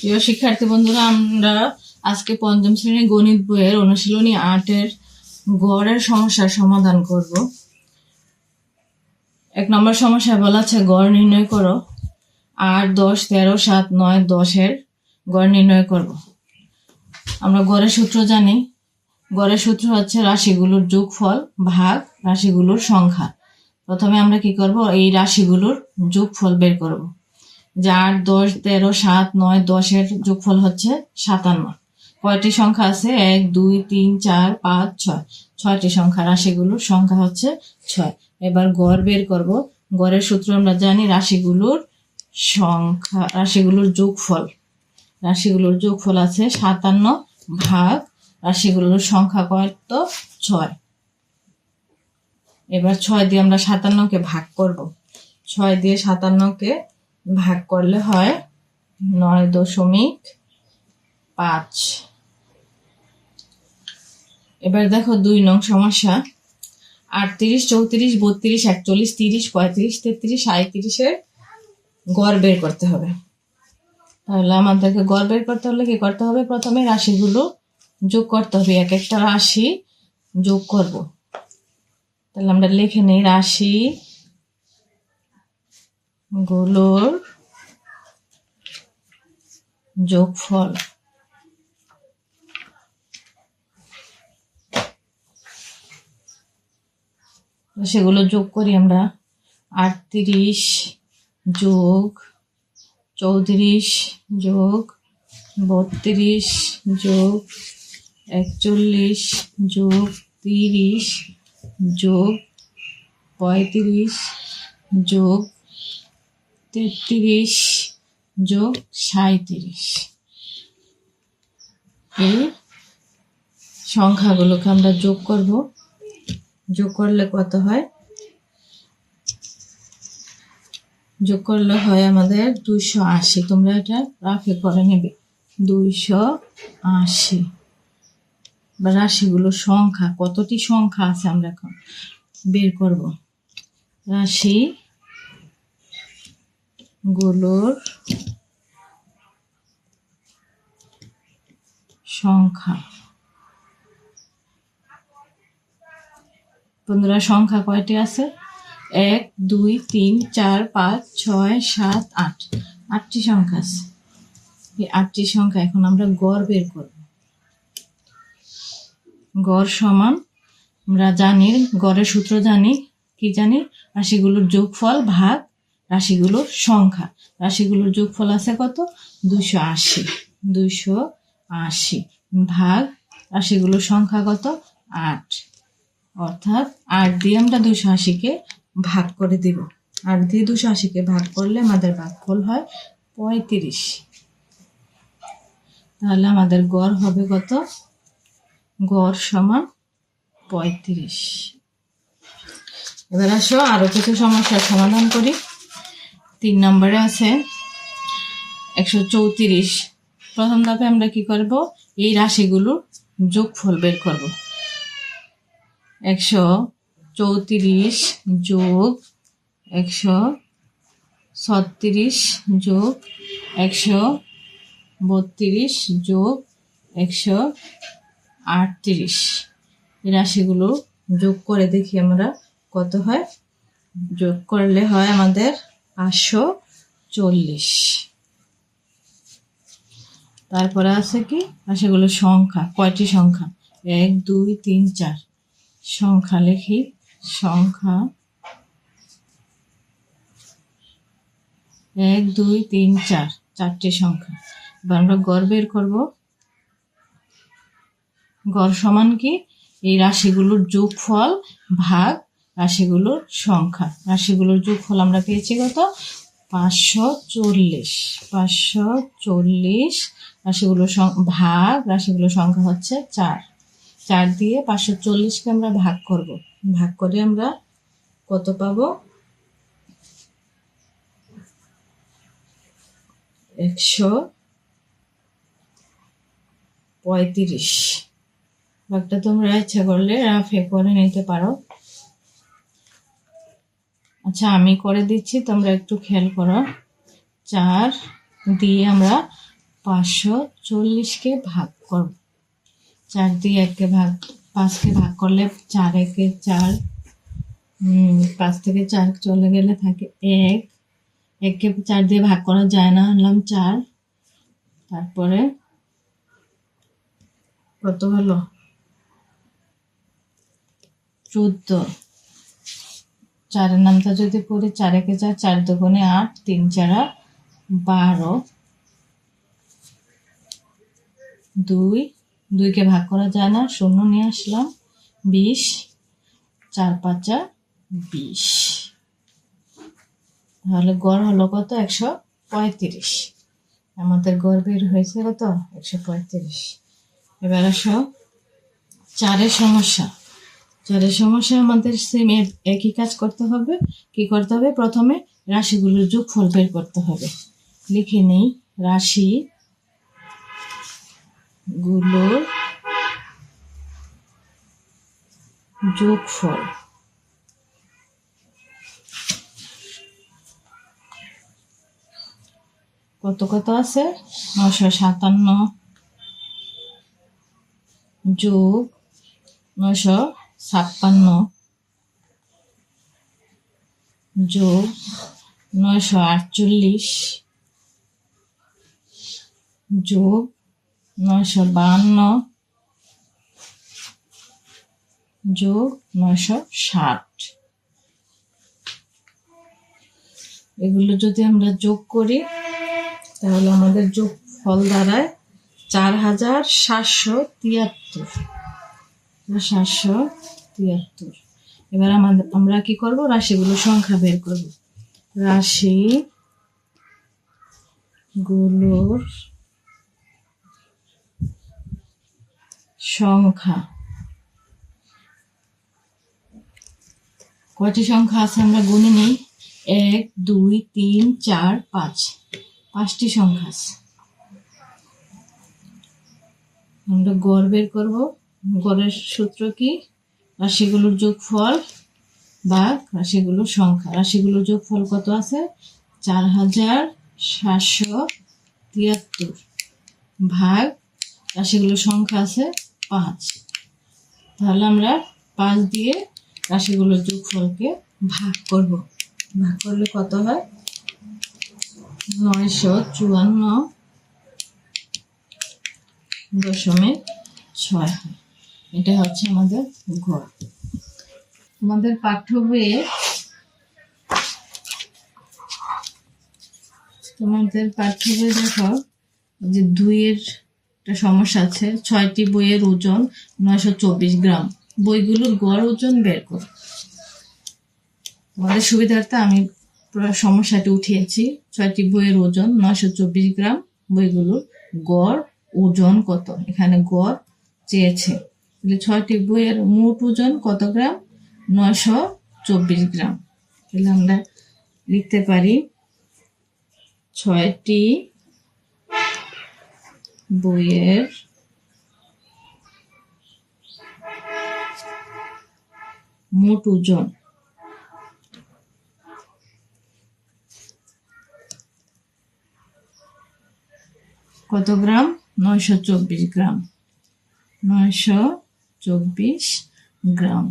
প্রিয় শিক্ষার্থী বন্ধুরা, আমরা আজকে পঞ্চম শ্রেণির গণিত বইয়ের অনুশীলনী আটের গড়ের সমস্যার সমাধান করব। এক নম্বর সমস্যা বলা আছে, গড় নির্ণয় করো। আট, দশ, তেরো, সাত, নয়, দশের গড় নির্ণয় করব। আমরা গড়ের সূত্র জানি। গড়ের সূত্র হচ্ছে রাশিগুলোর যোগফল ভাগ রাশিগুলোর সংখ্যা। প্রথমে আমরা কি করব? এই রাশিগুলোর যোগফল বের করব। যে আট দশ, তেরো, সাত, নয়, দশের যোগফল হচ্ছে সাতান্ন। কয়টি সংখ্যা আছে? এক, দুই, তিন, চার, পাঁচ, ছয়। ছয়টি সংখ্যা রাশিগুলোর সংখ্যা হচ্ছে ছয়। এবার গড় বের করব। গড়ের সূত্র আমরা জানি রাশিগুলোর সংখ্যা, রাশিগুলোর যোগফল। রাশিগুলোর যোগফল আছে সাতান্ন ভাগ রাশিগুলোর সংখ্যা কত ছয়। এবার ছয় দিয়ে আমরা সাতান্নকে ভাগ করব। ছয় দিয়ে সাতান্নকে ভাগ করলে হয় নয় দশমিক পাঁচ। এবার দেখো দুই নং সমস্যা। আটত্রিশ, চৌত্রিশ, বত্রিশ, একচল্লিশ, তিরিশ, পঁয়ত্রিশ, তেত্রিশ সাঁত্রিশের গড় বের করতে হবে। তাহলে আমাদেরকে গড় বের করতে হলে কি করতে হবে? প্রথমে রাশিগুলো যোগ করতে হবে। এক একটা রাশি যোগ করব। তাহলে আমরা লিখে নিই রাশি গুলোর যোগফল। সেগুলো যোগ করি আমরা। আটত্রিশ যোগ চৌত্রিশ যোগ বত্রিশ যোগ একচল্লিশ যোগ তিরিশ যোগ পঁয়ত্রিশ যোগ তেত্রিশ যোগ সাঁত্রিশ এই সংখ্যাগুলোকে আমরা যোগ করব। যোগ করলে কত হয়? যোগ করলে হয় আমাদের দুইশো আশি। তোমরা এটা রাফে করে নেবে। দুইশো আশি। বা রাশিগুলোর সংখ্যা, কতটি সংখ্যা আছে আমরা এখন বের করব? রাশি গুলোর সংখ্যা। বন্ধুরা, সংখ্যা কয়টি আছে? এক, দুই, তিন, চার, পাঁচ, ছয়, সাত, আট। আটটি সংখ্যা আছে। এই আটটি সংখ্যা এখন আমরা গড় বের করব। গড় সমান আমরা জানি, গড়ের সূত্র জানি, কি জানি? রাশিগুলোর যোগফল ভাগ রাশিগুলোর সংখ্যা। রাশিগুলোর যোগফল আছে কত? দুশো আশি। দুশো আশি ভাগ রাশিগুলোর সংখ্যা কত? আট। অর্থাৎ আট দিয়ে আমরা দুশো আশিকে ভাগ করে দিব। আট দিয়ে দুশো আশিকে ভাগ করলে আমাদের ভাগফল হয় পঁয়ত্রিশ। তাহলে আমাদের গড় হবে কত? গড় সমান পঁয়ত্রিশ। এবার আসো আরও কিছু সমস্যার সমাধান করি। তিন নম্বরে আছে একশো চৌত্রিশ। প্রথম ধাপে আমরা কি করব? এই রাশিগুলোর যোগফল বের করব। একশো চৌত্রিশ যোগ একশো ছত্রিশ যোগ একশো বত্রিশ যোগ একশো আটত্রিশ। এই রাশিগুলো যোগ করে দেখি আমরা কত হয়। যোগ করলে হয় আমাদের পাঁচশো চল্লিশ। তারপরে আছে কি? সেগুলো সংখ্যা, কয়টি সংখ্যা? এক, দুই, তিন, চার। সংখ্যা লিখি, সংখ্যা। এক, দুই, তিন, চার, চারটি সংখ্যা। এবার আমরা গড় বের করব। গড় সমান কি? এই রাশিগুলোর যোগফল ভাগ রাশিগুলোর সংখ্যা। রাশিগুলোর যোগফল আমরা পেয়েছি কত? পাঁচশো চল্লিশ। পাঁচশো চল্লিশ রাশিগুলোর ভাগ রাশিগুলোর সংখ্যা হচ্ছে চার। চার দিয়ে পাঁচশো চল্লিশকে আমরা ভাগ করব। ভাগ করে আমরা কত পাব? একশো পঁয়ত্রিশ। ভাগটা তোমরা ইচ্ছা করলে রাফে করে নিতে পারো। আচ্ছা আমি করে দিচ্ছি, তোমরা একটু খেয়াল করো। চার দিয়ে আমরা পাঁচশো চল্লিশকে ভাগ করব। চার দিয়ে এককে ভাগ, পাঁচকে ভাগ করলে চার একে চার পাঁচ থেকে চার চলে গেলে থাকে এক। এককে চার দিয়ে ভাগ করা যায় না, আনলাম চার। তারপরে কত হলো? চোদ্দ। চারের নামটা যদি পড়ি, চার একে চার চার দুগুণে আট, তিন চারা বারো। দুই, দুইকে ভাগ করা যায় না, শূন্য নিয়ে আসলাম, বিশ, চার পাঁচা বিশ। তাহলে গড় হলো কত? একশো পঁয়ত্রিশ। আমাদের গড় বের হয়েছে কত? একশো পঁয়ত্রিশ। এবার আসো, চারের সমস্যা। চারের সমস্যা আমাদের সেম একই কাজ করতে হবে, কি করতে হবে? প্রথমে রাশিগুলোর যোগফল বের করতে হবে। লিখে নেই, রাশি গুলোর যোগফল। কত কত আছে? নশো সাতান্ন যোগ নশো ছাপ্পান্ন যোগ নয়শো আটচল্লিশ যোগ নয়শো বাহান্ন যোগ নয়শো ষাট। এগুলো যদি আমরা যোগ করি, তাহলে আমাদের যোগ ফল দাঁড়ায় চার হাজার সাতশো তিয়াত্তর। সাতশো তিয়াত্তর। এবার আমাদের আমরা কি করব? রাশিগুলো সংখ্যা বের করব। রাশি গুলোর সংখ্যা। কয়টি সংখ্যা আছে? আমরা গুনে নিই। এক, দুই, তিন, চার, পাঁচ। পাঁচটি সংখ্যা আছে। আমরা গড় বের করব। গড়ের সূত্র কি? রাশিগুলোর যোগফল বা রাশিগুলোর সংখ্যা। রাশিগুলোর যোগফল কত আছে? চার হাজার সাতশো তিয়াত্তর। ভাগ রাশিগুলোর সংখ্যা আছে পাঁচ। তাহলে আমরা পাঁচ দিয়ে রাশিগুলোর যোগফলকে ভাগ করব। ভাগ করলে কত হয়? নয়শো চুয়ান্ন দশমিক ছয় হয়। এটা হচ্ছে আমাদের ঘর আমাদের পাঠ্য বইয়ে তোমাদের পাঠ্য বই দেখো যে দুইয়ের একটা সমস্যা আছে, ছয়টি বইয়ের ওজন নয়শো চব্বিশ গ্রাম। বইগুলোর গড় ওজন বের করো। তোমাদের সুবিধার্থে আমি সমস্যাটি উঠিয়েছি। ছয়টি বইয়ের ওজন নয়শো চব্বিশ গ্রাম, বইগুলোর গড় ওজন কত? এখানে গড় চেয়েছে। তাহলে ছয়টি বইয়ের মোট ওজন কত গ্রাম? নয়শো চব্বিশ গ্রাম। তাহলে আমরা লিখতে পারি ছয়টি বইয়ের মোট ওজন। কত গ্রাম? নয়শো চব্বিশ গ্রাম। নয়শো চব্বিশ গ্রাম।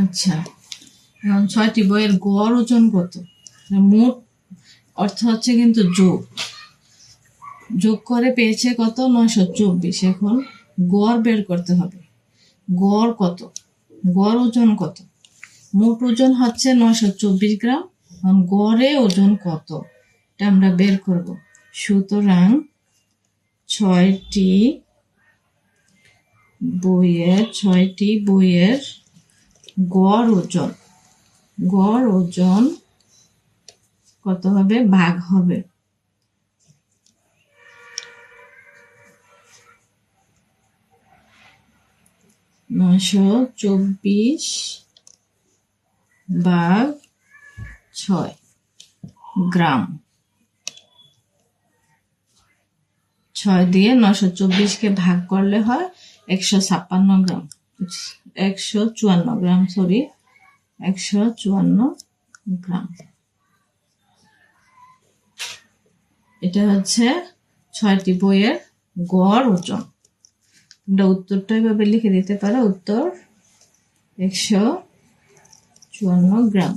আচ্ছা ছয়টি বইয়ের গড় ওজন কত? মোট অর্থ হচ্ছে কিন্তু যোগ। যোগ করে পেয়েছে কত? নয়শো চব্বিশ। এখন গড় বের করতে হবে। গড় কত? গড় ওজন কত? মোট ওজন হচ্ছে নয়শো চব্বিশ গ্রাম। গড়ে ওজন কত? এটা আমরা বের করব। সুতরাং ছয়টি বইয়ের ছয়টি বইয়ের গড় ওজন। গড় ওজন কত হবে? ভাগ হবে। নয়শো চব্বিশ ভাগ ছয় গ্রাম। ছয় দিয়ে নশো চব্বিশকে ভাগ করলে হয় একশো ছাপ্পান্ন গ্রাম। একশো চুয়ান্ন গ্রাম সরি একশো চুয়ান্ন গ্রাম। এটা হচ্ছে ছয়টি বইয়ের গড় ওজন। তোমরা উত্তরটা এভাবে লিখে দিতে পারো, উত্তর একশো চুয়ান্ন গ্রাম।